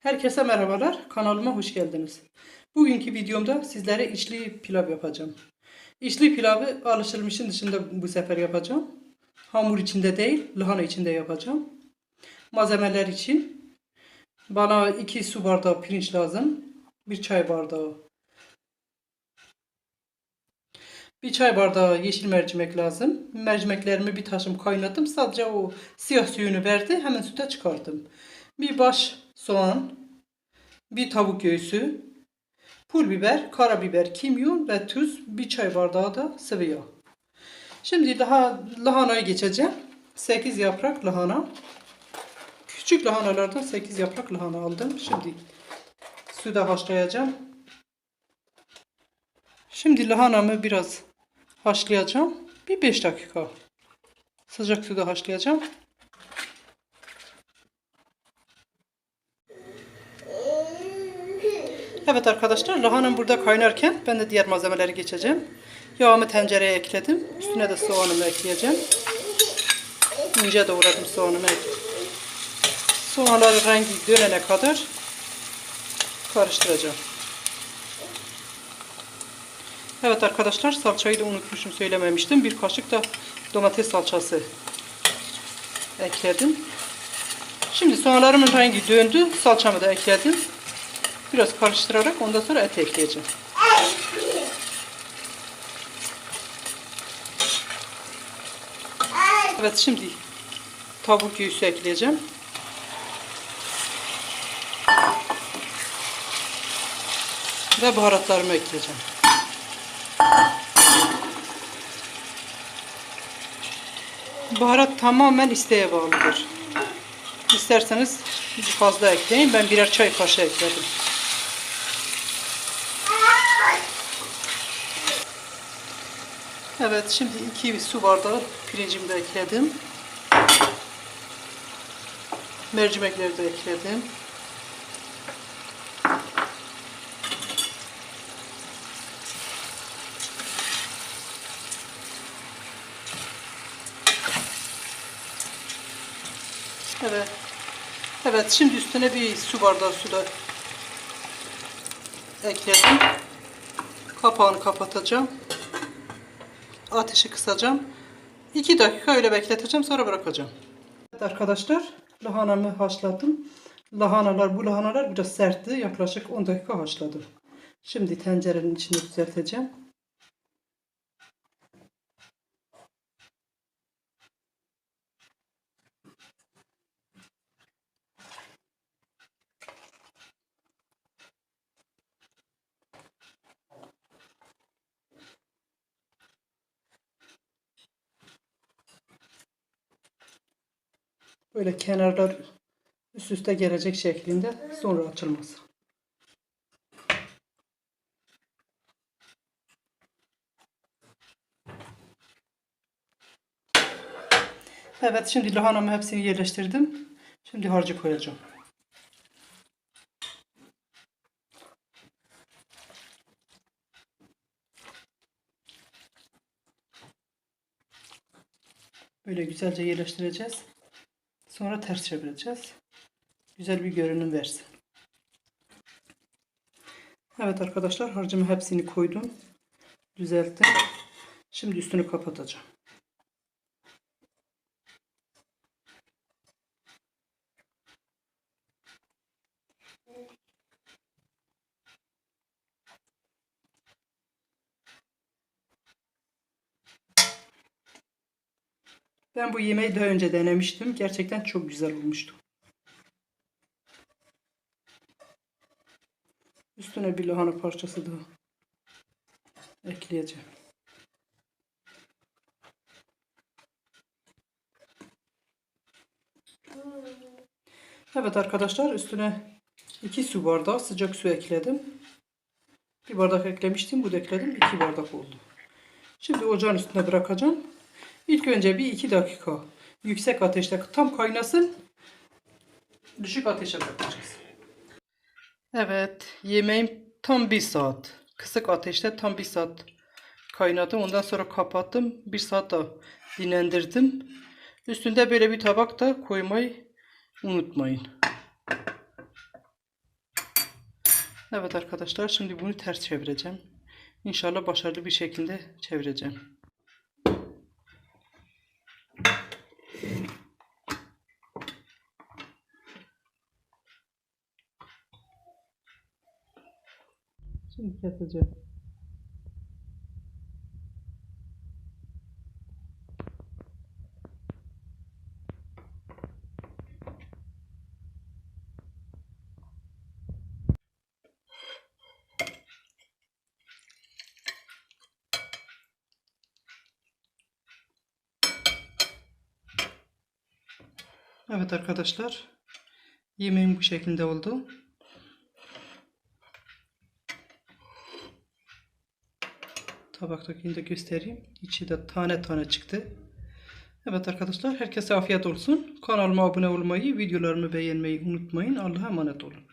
Herkese merhabalar. Kanalıma hoş geldiniz. Bugünkü videomda sizlere içli pilav yapacağım. İçli pilavı alışılmışın dışında bu sefer yapacağım. Hamur içinde değil, lahana içinde yapacağım. Malzemeler için bana 2 su bardağı pirinç lazım. 1 çay bardağı. Bir çay bardağı yeşil mercimek lazım. Mercimeklerimi bir taşım kaynattım. Sadece o siyah suyunu verdi. Hemen süte çıkarttım. Bir baş soğan, bir tavuk göğsü, pul biber, karabiber, kimyon ve tuz, bir çay bardağı da sıvı yağ. Şimdi daha lahanaya geçeceğim. 8 yaprak lahana. Küçük lahanalardan 8 yaprak lahana aldım. Şimdi suda haşlayacağım. Şimdi lahanamı biraz haşlayacağım. Bir 5 dakika. Sıcak suda haşlayacağım. Evet arkadaşlar lahanam burada kaynarken ben de diğer malzemeleri geçeceğim. Yağımı tencereye ekledim. Üstüne de soğanımı ekleyeceğim. İnce doğradım soğanımı ekledim. Soğanların rengi dönene kadar karıştıracağım. Evet arkadaşlar salçayı da unutmuşum söylememiştim. Bir kaşık da domates salçası ekledim. Şimdi soğanlarımın rengi döndü. Salçamı da ekledim. Biraz karıştırarak ondan sonra et ekleyeceğim. Evet şimdi tavuk göğsü ekleyeceğim. Ve baharatlarımı ekleyeceğim. Baharat tamamen isteğe bağlıdır. İsterseniz fazla ekleyin. Ben birer çay kaşığı ekledim. Evet şimdi iki su bardağı pirincimi de ekledim. Mercimekleri de ekledim. Evet. Evet şimdi üstüne bir su bardağı su da ekledim. Kapağını kapatacağım. Ateşi kısacağım. 2 dakika öyle bekleteceğim sonra bırakacağım. Evet arkadaşlar lahanamı haşladım. Lahanalar bu lahanalar biraz sertti. Yaklaşık 10 dakika haşladım. Şimdi tencerenin içini düzelteceğim. Böyle kenarlar üst üste gelecek şeklinde sonra açılması. Evet şimdi lahanamı hepsini yerleştirdim. Şimdi harcı koyacağım. Böyle güzelce yerleştireceğiz. Sonra ters çevireceğiz. Güzel bir görünüm versin. Evet arkadaşlar harcımı hepsini koydum. Düzelttim. Şimdi üstünü kapatacağım. Ben bu yemeği daha önce denemiştim. Gerçekten çok güzel olmuştu. Üstüne bir lahana parçası daha ekleyeceğim. Evet arkadaşlar üstüne 2 su bardağı sıcak su ekledim. Bir bardak eklemiştim. Bu da ekledim. 2 bardak oldu. Şimdi ocağın üstüne bırakacağım. İlk önce bir iki dakika yüksek ateşte tam kaynasın. Düşük ateşe bırakacağız. Evet yemeğim tam bir saat. Kısık ateşte tam bir saat kaynadım. Ondan sonra kapattım. Bir saat daha dinlendirdim. Üstünde böyle bir tabak da koymayı unutmayın. Evet arkadaşlar şimdi bunu ters çevireceğim. İnşallah başarılı bir şekilde çevireceğim. Şimdi keseceğim. Evet arkadaşlar. Yemeğim bu şekilde oldu. Tabaktakini de göstereyim. İçi de tane tane çıktı. Evet arkadaşlar herkese afiyet olsun. Kanalıma abone olmayı, videolarımı beğenmeyi unutmayın. Allah'a emanet olun.